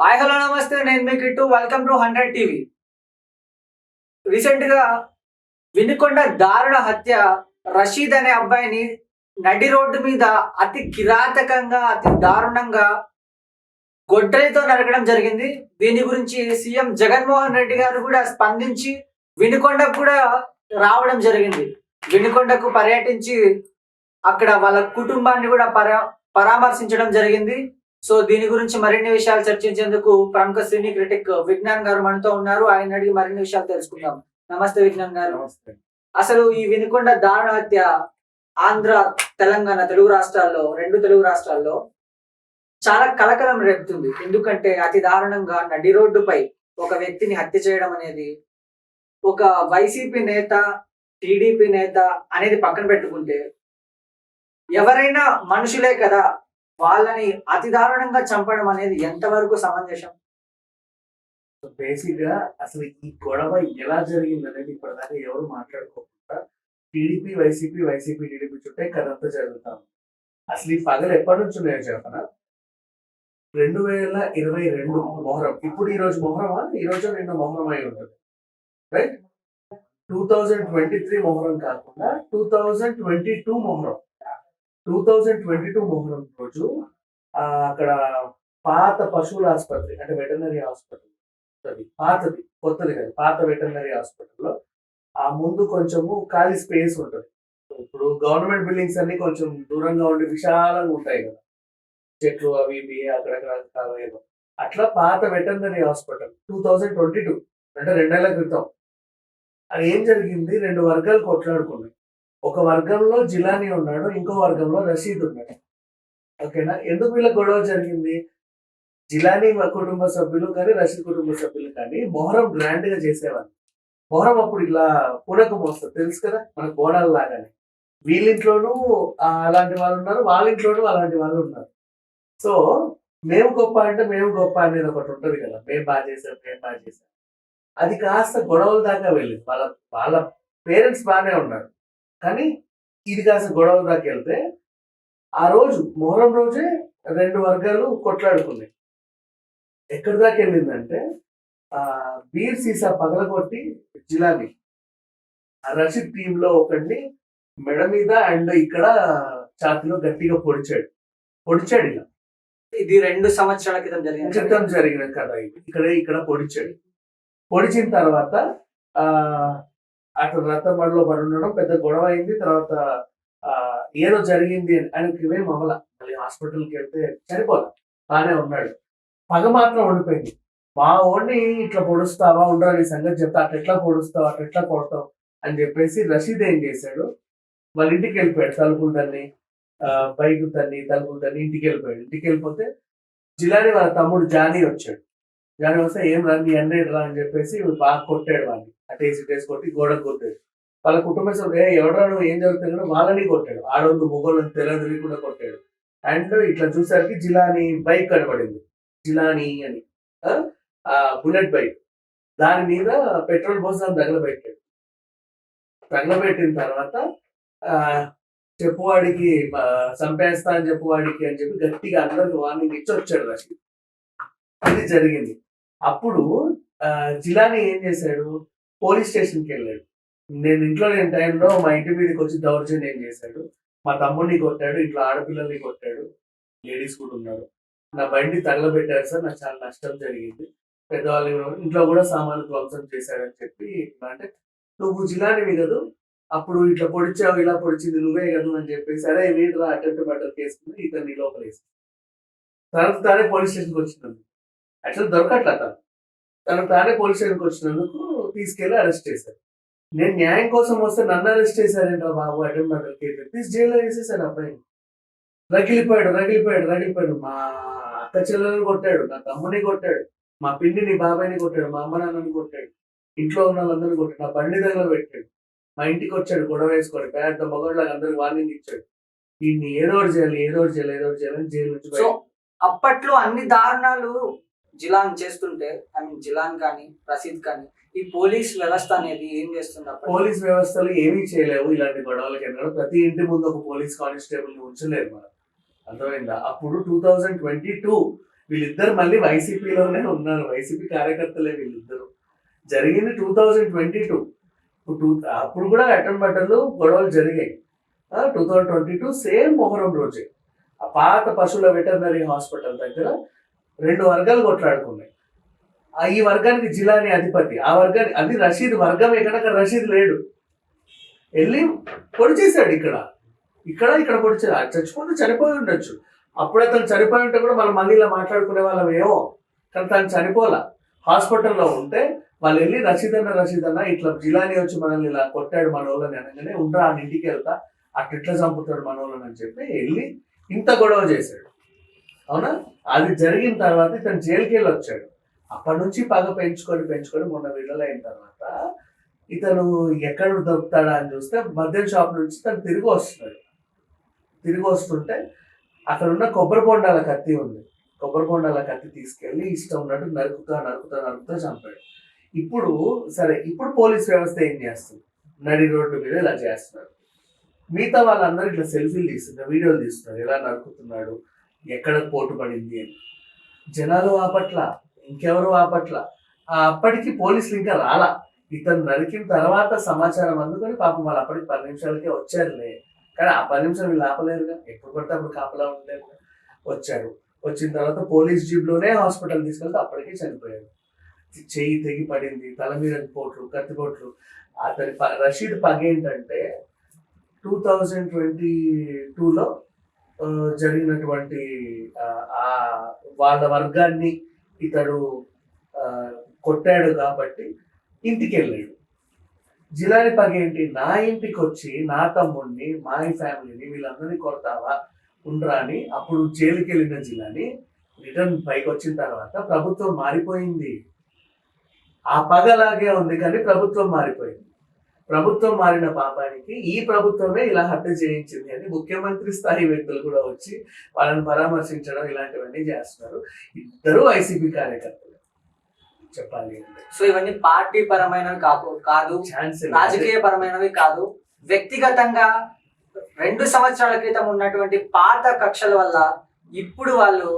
Hi hello నమస్తే. నేను మీ Kittu. Welcome to hundred TV రీసెంట్గా వినుకొండ దారుణ హత్య రషీద్ అనే అబ్బాయిని నడి రోడ్డు మీద అతి కిరాతకంగా అతి దారుణంగా గొడ్డలితో నరకడం జరిగింది. దీని గురించి సీఎం జగన్మోహన్ రెడ్డి గారు కూడా స్పందించి వినుకొండకు కూడా రావడం జరిగింది. వినుకొండకు పర్యటించి అక్కడ వాళ్ళ కుటుంబాన్ని కూడా పరా పరామర్శించడం జరిగింది. సో దీని గురించి మరిన్ని విషయాలు చర్చించేందుకు ప్రముఖ సినీ క్రిటిక్ విజ్ఞాన్ గారు మనతో ఉన్నారు. ఆయన అడిగి మరిన్ని విషయాలు తెలుసుకుందాం. నమస్తే విజ్ఞాన్ గారు. అసలు ఈ వినుకొండ దారుణ హత్య ఆంధ్ర తెలంగాణ తెలుగు రాష్ట్రాల్లో రెండు తెలుగు రాష్ట్రాల్లో చాలా కలకలం రేపుతుంది. ఎందుకంటే అతి దారుణంగా నడి రోడ్డుపై ఒక వ్యక్తిని హత్య చేయడం అనేది ఒక వైసీపీ నేత టీడీపీ నేత అనేది పక్కన పెట్టుకుంటే ఎవరైనా మనుషులే కదా వాళ్ళని అతి దారుణంగా చంపడం అనేది ఎంతవరకు సమంజసం? బేసిక్గా అసలు ఈ గొడవ ఎలా జరిగింది అనేది ఇప్పటిదాకా ఎవరు మాట్లాడుకోకుండా టీడీపీ వైసీపీ వైసీపీ టీడీపీ చుట్టే కథంతా జరుగుతాం అసలు ఈ పగలు ఎప్పటి నుంచి ఉన్నాయో చెప్పనా? రెండు వేల ఇరవై రెండు మొహరం. ఇప్పుడు ఈ రోజు మొహరమా? ఈ రోజు నిన్న మొహరం అయి ఉంటుంది. Right two thousand twenty three Muharram కాకుండా two thousand twenty two Muharram. Two thousand twenty two Muharram రోజు ఆ, అక్కడ పాత పశువుల ఆసుపత్రి అంటే వెటర్నరీ హాస్పిటల్. అది పాతది కొత్తది కాదు పాత వెటర్నరీ హాస్పిటల్లో ఆ ముందు కొంచెము ఖాళీ స్పేస్ ఉంటుంది. ఇప్పుడు గవర్నమెంట్ బిల్డింగ్స్ అన్ని కొంచెం దూరంగా ఉండి విశాలంగా ఉంటాయి కదా. చెట్లు అవి ఇవి అక్కడక్కడ ఏదో అట్లా పాత veterinary hospital two thousand twenty two అంటే రెండేళ్ళ క్రితం. అది ఏం జరిగింది? రెండు వర్గాలు కొట్లాడుకున్నాయి. ఒక వర్గంలో జిలానీ ఉన్నాడు ఇంకో వర్గంలో రషీద్ ఉన్నాడు. ఓకేనా? ఎందుకు వీళ్ళ గొడవ జరిగింది? జిలానీ కుటుంబ సభ్యులు కానీ రషీద్ కుటుంబ సభ్యులు కానీ మొహరం గ్రాండ్గా చేసేవాళ్ళు. మొహరం అప్పుడు ఇలా పునకం వస్తుంది తెలుసు కదా? మన గోడలు లాగానే. వీళ్ళింట్లోనూ అలాంటి వాళ్ళు ఉన్నారు వాళ్ళ ఇంట్లోనూ అలాంటి వాళ్ళు ఉన్నారు. సో మేము గొప్ప అంటే మేము గొప్ప అనేది ఒకటి ఉంటుంది కదా. మేము బాగా చేసాం మేము బాగా చేసాం. అది కాస్త గొడవల దాకా వెళ్ళింది. వాళ్ళ వాళ్ళ పేరెంట్స్ బాగానే ఉన్నారు. కానీ ఇది కాస్త గొడవల దాకా వెళ్తే ఆ రోజు మొహరం రోజే రెండు వర్గాలు కొట్లాడుకున్నాయి. ఎక్కడి దాకా వెళ్ళిందంటే ఆ బీర్ సీసా పగలగొట్టి జిలాని ఆ రషీద్ టీమ్లో ఒకడిని మెడ మీద అండ్ ఇక్కడ ఛాతిలో గట్టిగా పొడిచాడు. పొడిచాడు ఇలా. ఇది రెండు సంవత్సరాల క్రితం జరిగింది క్రితం జరిగిన కథ ఇక్కడ ఇక్కడ పొడిచాడు. పొడిచిన తర్వాత ఆ అటు రథం మడిలో పడి ఉండడం పెద్ద గొడవ అయింది. తర్వాత ఆ ఏదో జరిగింది అని ఆయనకి ఇవే అవ్వాల మళ్ళీ హాస్పిటల్కి వెళ్తే చనిపోలే బాగానే ఉన్నాడు. పగ మాత్రం ఉండిపోయింది మా ఓడిని ఇట్లా పొడుస్తావా? ఉండరా సంగతి చెప్తా అట్లా ఎట్లా పొడుస్తావు? అట్లా ఎట్లా కొడతావు? అని చెప్పేసి రషీద్ ఏం చేశాడు? వాళ్ళ ఇంటికి వెళ్ళిపోయాడు. తలుపులు తన్ని బైక్ తన్ని తలుపులు తన్ని ఇంటికి వెళ్ళిపోయాడు. ఇంటికి వెళ్ళిపోతే జిలాని వాళ్ళ తమ్ముడు జానీ వచ్చాడు. జానీ వస్తే ఏం రా? నీ హండ్రెడ్ రా అని చెప్పేసి బాగా కొట్టాడు వాడిని అటేసి ఇటేసి కొట్టి గోడకు కొట్టాడు వాళ్ళ కుటుంబ సభ్యులు "ఏ, ఎవడో ఏం జరుగుతుందో వాళ్ళని కొట్టాడు. ఆడొందు మొగోళ్ళు తెల్లదిరి కూడా కొట్టాడు. అండ్ ఇట్లా చూసరికి జిలాని బైక్ కనబడింది జిలాని అని. ఆ? Bullet bike. దాని మీద పెట్రోల్ పోసి దాన్ని తగలబెట్టాడు. తగలబెట్టిన తర్వాత ఆ చెప్పువాడికి చంపేస్తా అని చెప్పువాడికి అని చెప్పి గట్టిగా అందరికి వార్నింగ్ ఇచ్చి వచ్చాడు రషీద్. జరిగింది. అప్పుడు ఆ, జిలాని ఏం చేశాడు? పోలీస్ స్టేషన్కి వెళ్ళాడు. నేను ఇంట్లో లేని టైంలో మా ఇంటి మీదకి వచ్చి దౌర్జన్యం చేశాడు? మా తమ్ముడిని కొట్టాడు ఇంట్లో ఆడపిల్లల్ని కొట్టాడు. లేడీస్ కూడా ఉన్నారు. నా బండి తగలబెట్టారు సార్ నాకు చాలా నష్టం జరిగింది. పెద్దవాళ్ళు ఇంట్లో కూడా సామాన్లు ధ్వంసం చేశాడని చెప్పి అంటే నువ్వు జిలానివి కదా? అప్పుడు ఇట్లా పొడిచావు ఇలా పొడిచింది నువ్వే కదా? అని చెప్పేసి అరే వీటిలో అటెంప్ట్ మర్డర్ కేసుకుని ఇతన్ని లోపల వేసి తనకు తానే పోలీస్ స్టేషన్కి వచ్చినందుకు. యాక్చువల్ దొరకట్లే తను. తనకు తానే పోలీస్ స్టేషన్కి వచ్చినందుకు తీసుకెళ్ళి అరెస్ట్ చేశారు. నేను న్యాయం కోసం వస్తే నన్ను అరెస్ట్ చేశారేంట్రా బాబు? మర్డర్ కేసు తీసి జైల్లో వేసేసారు అబ్బాయి రగిలిపోయాడు రగిలిపోయాడు రగిలిపోయాడు. మా అక్క చెల్లెలను కొట్టాడు నా తమ్ముని కొట్టాడు మా పిండిని బాబాయ్ని కొట్టాడు మా అమ్మ నాన్నని కొట్టాడు ఇంట్లో ఉన్న వాళ్ళందరినీ కొట్టాడు నా బండి దగ్గర పెట్టాడు మా ఇంటికి వచ్చాడు గొడవ వేసుకొని పెద్ద మగవాళ్ళకి అందరికి వార్నింగ్ ఇచ్చాడు. వీడిని ఏదో ఒకటి చేయాలి ఏదో ఒకటి చేయాలి ఏదో ఒకటి చేయాలని జైలు నుంచి అప్పట్లో అన్ని దారుణాలు జిలాన్ చేస్తుంటే ఐ మీన్ జిలాన్ కానీ రసీద్ కానీ ఈ పోలీస్ వ్యవస్థ అనేది ఏం చేస్తుంది పోలీస్ వ్యవస్థలు ఏమీ చేయలేవు ఇలాంటి గొడవలకి. ఎందుకంటే ప్రతి ఇంటి ముందు ఒక పోలీస్ కానిస్టేబుల్ని ఉంచలేరు మనం. అర్థమైందా? అప్పుడు టూ థౌజండ్ ట్వంటీ టూ వీళ్ళిద్దరు మళ్ళీ వైసీపీలోనే ఉన్నారు. వైసీపీ కార్యకర్తలే వీళ్ళిద్దరు. జరిగింది two thousand twenty two. Two అప్పుడు కూడా అటెండ్ బట్టలు గొడవలు జరిగాయి. Two thousand twenty two same Muharram రోజే. ఆ పాత పశువుల వెటర్నరీ హాస్పిటల్ దగ్గర రెండు వర్గాలు కొట్లాడుకున్నాయి. ఆ ఈ వర్గానికి జిలాని అధిపతి ఆ వర్గానికి అది రషీద్ వర్గం ఎక్కడ రషీద్ లేడు. వెళ్ళి పొడిచేశాడు ఇక్కడ. ఇక్కడ ఇక్కడ పొడిచాడు చచ్చిపోతే చనిపోయి ఉండొచ్చు. అప్పుడే తను చనిపోయి ఉంటే కూడా మనం మళ్ళీ ఇలా మాట్లాడుకునే వాళ్ళం ఏమో. కానీ తను చనిపోలా. హాస్పిటల్లో ఉంటే వాళ్ళు వెళ్ళి రషీద్ అన్న రషీద్ అన్న ఇట్లా జిలాని వచ్చి మనల్ని ఇలా కొట్టాడు మన వాళ్ళని అనగానే ఉండరా ఆ ఇంటికి వెళ్తా. అట్లా ఇట్లా చంపుతాడు మన వాళ్ళని అని చెప్పి వెళ్ళి ఇంత గొడవ చేశాడు. అవునా? అది జరిగిన తర్వాత ఇతను జైలుకి వెళ్ళి వచ్చాడు అప్పటి నుంచి పగ పెంచుకొని పెంచుకొని మొన్న విడుదలైన తర్వాత ఇతను ఎక్కడ దొరుకుతాడా అని చూస్తే మద్యం షాప్ నుంచి తను తిరిగి వస్తున్నాడు. తిరిగి వస్తుంటే అక్కడ ఉన్న కొబ్బరి బొండాల కత్తి ఉంది. కొబ్బరి బొండాల కత్తి తీసుకెళ్ళి ఇష్టం ఉన్నట్టు నరుకుతా నరుకుతా నరుకుతా చంపాడు. ఇప్పుడు సరే ఇప్పుడు పోలీస్ వ్యవస్థ ఏం చేస్తుంది? నడి రోడ్డు మీద ఇలా చేస్తున్నారు మిగతా వాళ్ళందరూ ఇట్లా సెల్ఫీలు తీస్తున్నారు వీడియోలు తీస్తున్నారు. ఎలా నరుకుతున్నాడు? ఎక్కడ పోటు పడింది అని. జనాలు ఆపట్ల ఇంకెవరు ఆపట్ల. పట్ల అప్పటికి పోలీసులు ఇంకా రాలా. ఇతను నరికిన తర్వాత సమాచారం అందుకొని పాపం వాళ్ళు అప్పటికి పది నిమిషాలకే వచ్చారులే. కానీ ఆ పది నిమిషాలు వీళ్ళు ఆపలేరుగా. ఎప్పుడు పడితే అప్పుడు కాపలా ఉండలేరు వచ్చారు. వచ్చిన తర్వాత పోలీస్ జీప్లోనే హాస్పిటల్ తీసుకెళ్తే అప్పటికే చనిపోయాడు చెయ్యి తెగి పడింది తల మీద పోట్లు కత్తిపోట్లు అతని ప- రషీద్ పగ ఏంటంటే టూ థౌజండ్ ట్వంటీ టూలో జరిగినటువంటి ఆ, వాళ్ళ వర్గాన్ని ఇతడు కొట్టాడు కాబట్టి ఇంటికి వెళ్ళాడు జిలాని పగ ఏంటి నా ఇంటికి వచ్చి నా తమ్ముడిని మా ఫ్యామిలీని వీళ్ళందరినీ కొడతావా ఉండరా అని అప్పుడు జైలుకి వెళ్ళిన జిలాని రిటర్న్ పైకి వచ్చిన తర్వాత ప్రభుత్వం మారిపోయింది. ఆ పగలాగే ఉంది కానీ ప్రభుత్వం మారిపోయింది. ప్రభుత్వం మారిన పాపానికి ఈ ప్రభుత్వమే ఇలా హత్య చేయించింది అని ముఖ్యమంత్రి స్థాయి వ్యక్తులు కూడా వచ్చి వాళ్ళని పరామర్శించడం ఇలాంటివన్నీ చేస్తున్నారు. ఇద్దరు వైసీపీ కార్యకర్తలు. చెప్పాలి సో ఇవన్నీ పార్టీ పరమైనవి కాదు కాదు ఛాన్స్ రాజకీయ పరమైనవి కాదు. వ్యక్తిగతంగా రెండు సంవత్సరాల క్రితం ఉన్నటువంటి పాత కక్షల వల్ల ఇప్పుడు వాళ్ళు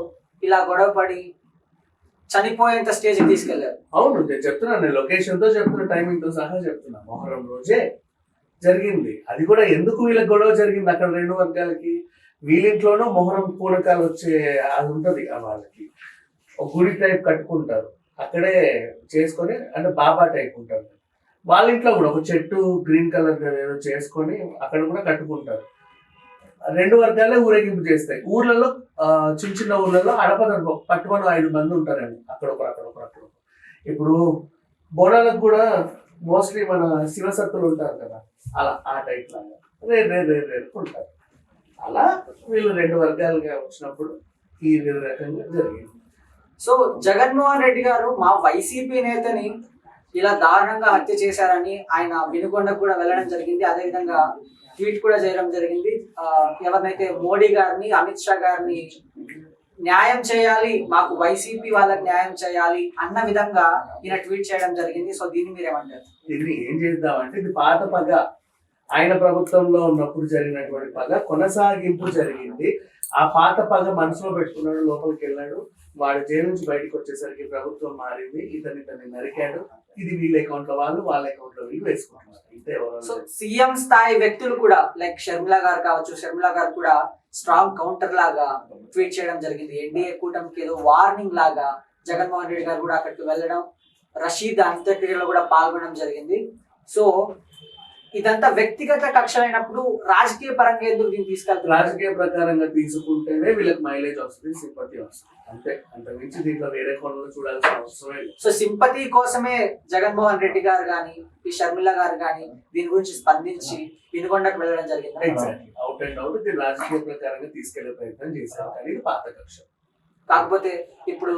ఇలా గొడవపడి చనిపోయేంత స్టేజ్ తీసుకెళ్ళారు. అవును నేను చెప్తున్నాను నేను లొకేషన్తో చెప్తున్నా టైమింగ్తో సహా చెప్తున్నా. మొహరం రోజే జరిగింది. అది కూడా ఎందుకు వీళ్ళకి గొడవ జరిగింది అక్కడ రెండు వర్గాలకి? వీళ్ళింట్లోనూ మొహరం పూనకాలు వచ్చే అది ఉంటది ఆ వాళ్ళకి. ఒక గుడి టైప్ కట్టుకుంటారు. అక్కడే చేసుకొని అంటే బాబా టైప్ ఉంటారు. వాళ్ళ ఇంట్లో కూడా ఒక చెట్టు గ్రీన్ కలర్ ఏదో చేసుకొని అక్కడ కూడా కట్టుకుంటారు. రెండు వర్గాలే ఊరేగింపు చేస్తాయి. ఊర్లలో చిన్న చిన్న ఊర్లలో అడపదడప పట్టుమని ఐదు మంది ఉంటారండి. అక్కడ ఒకరు అక్కడ ఒకరు అక్కడ ఇప్పుడు బోనాలకు కూడా మోస్ట్లీ మన శివసత్తులు ఉంటారు కదా అలా ఆ టైప్ లాగా. రే రే రే రే ఉంటారు. అలా వీళ్ళు రెండు వర్గాలుగా వచ్చినప్పుడు ఈ రకంగా జరిగింది. సో జగన్మోహన్ రెడ్డి గారు మా వైసీపీ నేతని ఇలా దారుణంగా హత్య చేశారని ఆయన వినుకొండకు కూడా వెళ్ళడం జరిగింది. అదేవిధంగా ట్వీట్ కూడా చేయడం జరిగింది. ఎవరినైతే మోడీ గారిని అమిత్ షా గారిని న్యాయం చేయాలి మాకు వైసీపీ వాళ్ళకి న్యాయం చేయాలి అన్న విధంగా ఈయన ట్వీట్ చేయడం జరిగింది. సో దీన్ని మీరేమంటారు? దీన్ని ఏం చేద్దామంటే ఇది పాత పగ. ఆయన ప్రభుత్వంలో ఉన్నప్పుడు జరిగినటువంటి పగ కొనసాగింపు జరిగింది. ఆ పాత పగ మనసులో పెట్టుకున్నాడు లోపలికి వెళ్ళాడు. వాడు జైలు నుంచి బయటకు వచ్చేసరికి ప్రభుత్వం మారింది. ఇతను ఇతన్ని నరికాడు. ఇది వీళ్ళ అకౌంట్లో వాళ్ళు వాళ్ళ అకౌంట్లో వీళ్ళు వేసుకుంటున్నారు సో సీఎం స్థాయి వ్యక్తులు కూడా లైక్ షర్మిల గారు కావచ్చు షర్మిల గారు కూడా స్ట్రాంగ్ కౌంటర్ లాగా ట్వీట్ చేయడం జరిగింది. ఎన్డీఏ కూటమికి ఏదో వార్నింగ్ లాగా జగన్మోహన్ రెడ్డి గారు కూడా అక్కడికి వెళ్ళడం రషీద్ అంత్యక్రియలో కూడా పాల్గొనడం జరిగింది. సో ఇదంతా వ్యక్తిగత కక్షలైనప్పుడు రాజకీయ పరంగా ఎందుకు దీన్ని తీసుకెళ్తున్నారు? రాజకీయ ప్రకారంగా తీసుకుంటేనే వీళ్ళకి మైలేజ్ వస్తుంది సింపతి వస్తుంది. అంతే అంత మించి దీంట్లో వేరే కోణంలో చూడాల్సిన అవసరమే సో సింపతి కోసమే జగన్మోహన్ రెడ్డి గారు కానీ ఈ షర్మిల గారు కానీ దీని గురించి స్పందించి వినుకొండకు వెళ్ళడం జరిగింది. అవుట్ అండ్ అవుట్ దీన్ని రాజకీయ ప్రకారంగా తీసుకెళ్ళే ప్రయత్నం చేశారు కానీ ఇది పాత కక్ష కాకపోతే ఇప్పుడు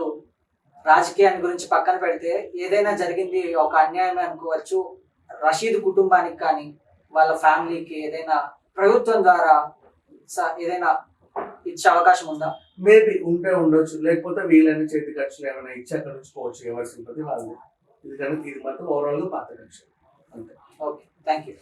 రాజకీయాన్ని గురించి పక్కన పెడితే ఏదైనా జరిగింది ఒక అన్యాయమే అనుకోవచ్చు రషీద్ కుటుంబానికి కానీ వాళ్ళ ఫ్యామిలీకి ఏదైనా ప్రభుత్వం ద్వారా ఏదైనా ఇచ్చే అవకాశం ఉందా? మేబీ ఉంటే ఉండొచ్చు. లేకపోతే వీళ్ళని చేతి ఖర్చులు ఏమైనా ఇచ్చి అక్కడ నుంచి పోవచ్చు. ఎవరి సింపతి వాళ్ళు. ఇది కనుక ఇది మాత్రం ఓవరాల్గా పాత అంతే. Okay thank you